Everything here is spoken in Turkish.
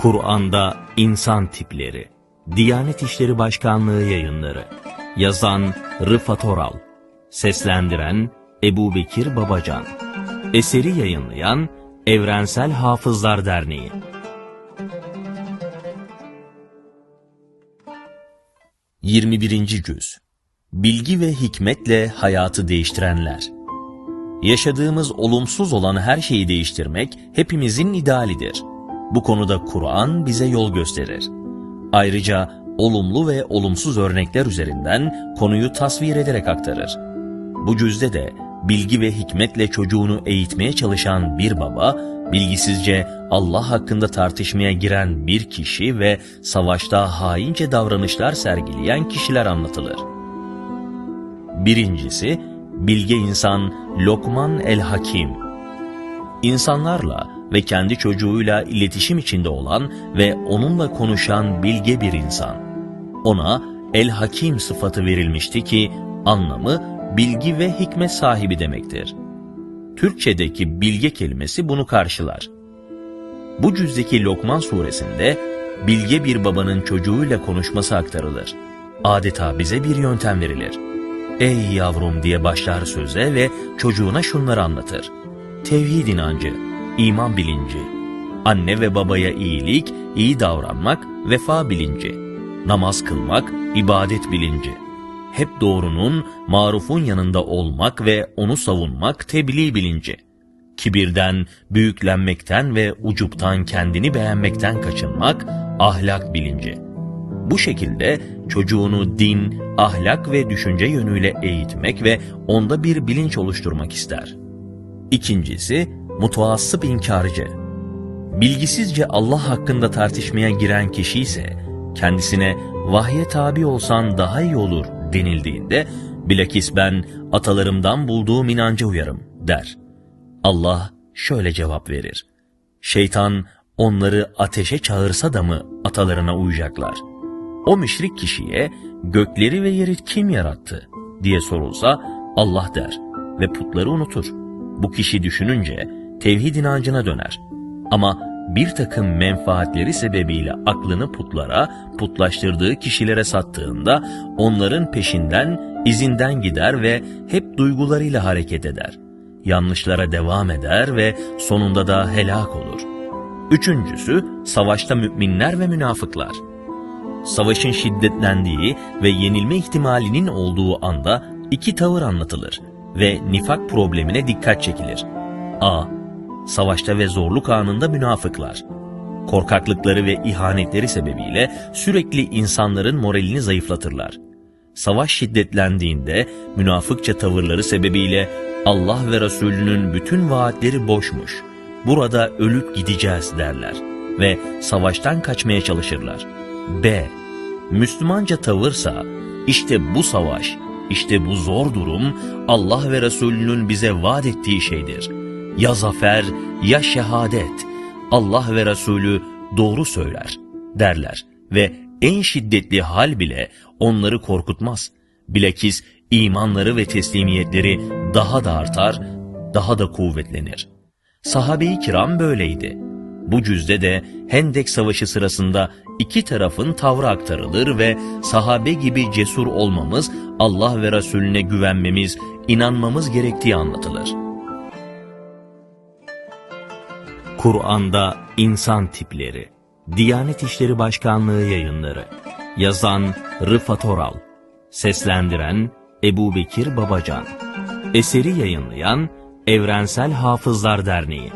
Kur'an'da insan tipleri. Diyanet İşleri Başkanlığı yayınları. Yazan Rıfat Oral. Seslendiren Ebu Bekir Babacan. Eseri yayınlayan Evrensel Hafızlar Derneği. Yirmi birinci Cüz Bilgi ve hikmetle hayatı değiştirenler. Yaşadığımız olumsuz olan her şeyi değiştirmek hepimizin idealidir. Bu konuda Kur'an bize yol gösterir. Ayrıca olumlu ve olumsuz örnekler üzerinden konuyu tasvir ederek aktarır. Bu cüzde de bilgi ve hikmetle çocuğunu eğitmeye çalışan bir baba, bilgisizce Allah hakkında tartışmaya giren bir kişi ve savaşta haince davranışlar sergileyen kişiler anlatılır. Birincisi, bilge insan Lokman el-Hakim. İnsanlarla ve kendi çocuğuyla iletişim içinde olan ve onunla konuşan bilge bir insan. Ona el-Hakim sıfatı verilmişti ki anlamı bilgi ve hikmet sahibi demektir. Türkçedeki bilge kelimesi bunu karşılar. Bu cüzdeki Lokman suresinde bilge bir babanın çocuğuyla konuşması aktarılır. Adeta bize bir yöntem verilir. Ey yavrum diye başlar söze ve çocuğuna şunları anlatır. Tevhid inancı, iman bilinci, anne ve babaya iyilik, iyi davranmak, vefa bilinci, namaz kılmak, ibadet bilinci. Hep doğrunun, marufun yanında olmak ve onu savunmak tebliğ bilinci. Kibirden, büyüklenmekten ve ucuptan kendini beğenmekten kaçınmak ahlak bilinci. Bu şekilde çocuğunu din, ahlak ve düşünce yönüyle eğitmek ve onda bir bilinç oluşturmak ister. İkincisi, mutuassıp inkarcı. Bilgisizce Allah hakkında tartışmaya giren kişi ise kendisine vahye tabi olsan daha iyi olur denildiğinde bilakis ben atalarımdan bulduğum inanca uyarım der. Allah şöyle cevap verir. Şeytan onları ateşe çağırsa da mı atalarına uyacaklar? O müşrik kişiye gökleri ve yeri kim yarattı diye sorulsa Allah der ve putları unutur. Bu kişi düşününce tevhid inancına döner. Ama bir takım menfaatleri sebebiyle aklını putlara, putlaştırdığı kişilere sattığında onların peşinden, izinden gider ve hep duygularıyla hareket eder. Yanlışlara devam eder ve sonunda da helak olur. Üçüncüsü, savaşta müminler ve münafıklar. Savaşın şiddetlendiği ve yenilme ihtimalinin olduğu anda iki tavır anlatılır ve nifak problemine dikkat çekilir. A. Savaşta ve zorluk anında münafıklar. Korkaklıkları ve ihanetleri sebebiyle sürekli insanların moralini zayıflatırlar. Savaş şiddetlendiğinde münafıkça tavırları sebebiyle Allah ve Resulünün bütün vaatleri boşmuş. Burada ölüp gideceğiz derler ve savaştan kaçmaya çalışırlar. B. Müslümanca tavırsa işte bu savaş, işte bu zor durum Allah ve Resulünün bize vaat ettiği şeydir. Ya zafer ya şehadet. Allah ve Resulü doğru söyler derler ve en şiddetli hal bile onları korkutmaz. Bilakis imanları ve teslimiyetleri daha da artar, daha da kuvvetlenir. Sahabe-i kiram böyleydi. Bu cüzde de Hendek Savaşı sırasında iki tarafın tavrı aktarılır ve sahabe gibi cesur olmamız, Allah ve Resulüne güvenmemiz, inanmamız gerektiği anlatılır. Kur'an'da insan tipleri. Diyanet İşleri Başkanlığı yayınları. Yazan Rıfat Oral. Seslendiren Ebu Bekir Babacan. Eseri yayınlayan Evrensel Hafızlar Derneği.